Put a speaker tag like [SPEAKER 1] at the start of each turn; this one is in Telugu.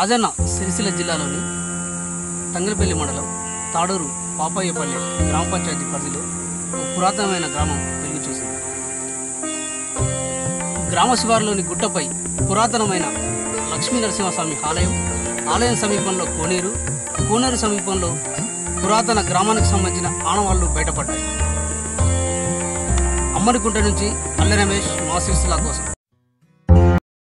[SPEAKER 1] రాజన్న సిరిసిల్ల జిల్లాలోని తంగలపల్లి మండలం తాడూరు పాపయ్యపల్లి గ్రామ పంచాయతీ పరిధిలో ఒక పురాతనమైన గ్రామం వెలుగు చూసింది గ్రామ శివారులోని గుట్టపై పురాతనమైన లక్ష్మీ నరసింహస్వామి ఆలయం ఆలయం సమీపంలో కోనేరు కోనేరు సమీపంలో పురాతన గ్రామానికి సంబంధించిన ఆనవాళ్ళు బయటపడ్డాయి. అమ్మడికుంట నుంచి అల్లె రమేష్ మా సిరిసిల్ల కోసం.